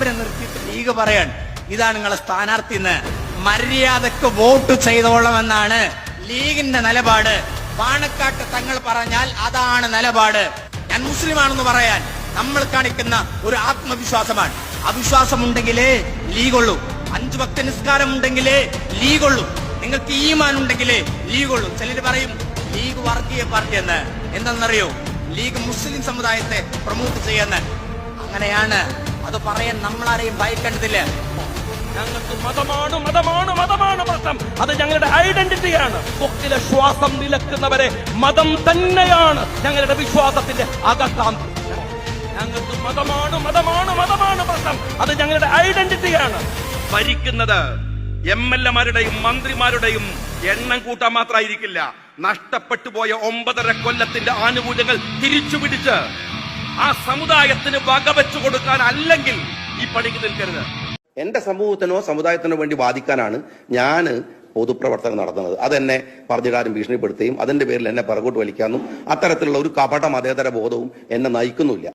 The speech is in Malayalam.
ട്രംപിനെ നിർത്തിയിട്ട് ലീഗ് പറയാൻ ഇതാണ് നിങ്ങളെ സ്ഥാനാർത്ഥി എന്ന് മര്യാദയ്ക്ക് വോട്ട് ചെയ്തോളമെന്നാണ് ലീഗിന്റെ നിലപാട്. പാണക്കാട്ട് തങ്ങൾ പറഞ്ഞാൽ അതാണ് നിലപാട്. ഞാൻ മുസ്ലിമാണെന്ന് പറയാൻ നമ്മൾ കാണിക്കുന്ന ഒരു ആത്മവിശ്വാസമാണ്. അവിശ്വാസമുണ്ടെങ്കിലേ ലീഗുള്ളൂ. അഞ്ചു ഭക്ത നിസ്കാരം ഉണ്ടെങ്കിലേ ലീഗുള്ളൂ. നിങ്ങൾക്ക് ഈമാൻ ഉണ്ടെങ്കിലേ ലീഗുള്ളൂ. ചിലർ പറയും ലീഗ് വർഗീയ പാർട്ടി എന്ന്. എന്തെന്നറിയോ? ലീഗ് മുസ്ലിം സമുദായത്തെ പ്രൊമോട്ട് ചെയ്യുന്ന അങ്ങനെയാണ് അത് പറയാൻ നമ്മളാരെയും ഭയക്കേണ്ടതില്ല. ഞങ്ങൾക്ക് മതമാണ് മതമാണ് മതമാണ് മതം അത് ഞങ്ങളുടെ ഐഡന്റിറ്റിയാണ് കൊക്കിലെ ശ്വാസം നിലക്കുന്നവരെ മതം തന്നെയാണ് ഞങ്ങളുടെ വിശ്വാസത്തിന്റെ അകത്താന്തി. ഞങ്ങൾക്ക് മതമാണ് മതമാണ് മതമാണ് മതം അത് ഞങ്ങളുടെ ഐഡന്റിറ്റിയാണ് ഭരിക്കുന്നത് എം എൽ എമാരുടെയും മന്ത്രിമാരുടെയും എണ്ണം കൂട്ടാൻ മാത്രമായിരിക്കില്ല. നഷ്ടപ്പെട്ടു പോയ ഒമ്പതര കൊല്ലത്തിന്റെ ആനുകൂല്യങ്ങൾ തിരിച്ചു പിടിച്ച് ആ സമുദായത്തിന് വകവെച്ചു കൊടുക്കാൻ അല്ലെങ്കിൽ ഈ പണിക്ക് നിൽക്കരുത്. എന്റെ സമൂഹത്തിനോ സമുദായത്തിനോ വേണ്ടി വാദിക്കാനാണ് ഞാൻ പൊതുപ്രവർത്തനം നടത്തുന്നത്. അതെന്നെ പറഞ്ഞിടാനും ഭീഷണിപ്പെടുത്തുകയും അതിന്റെ പേരിൽ എന്നെ പിറകോട്ട് വലിക്കാനും അത്തരത്തിലുള്ള ഒരു കപട മതേതര ബോധവും എന്നെ നയിക്കുന്നില്ല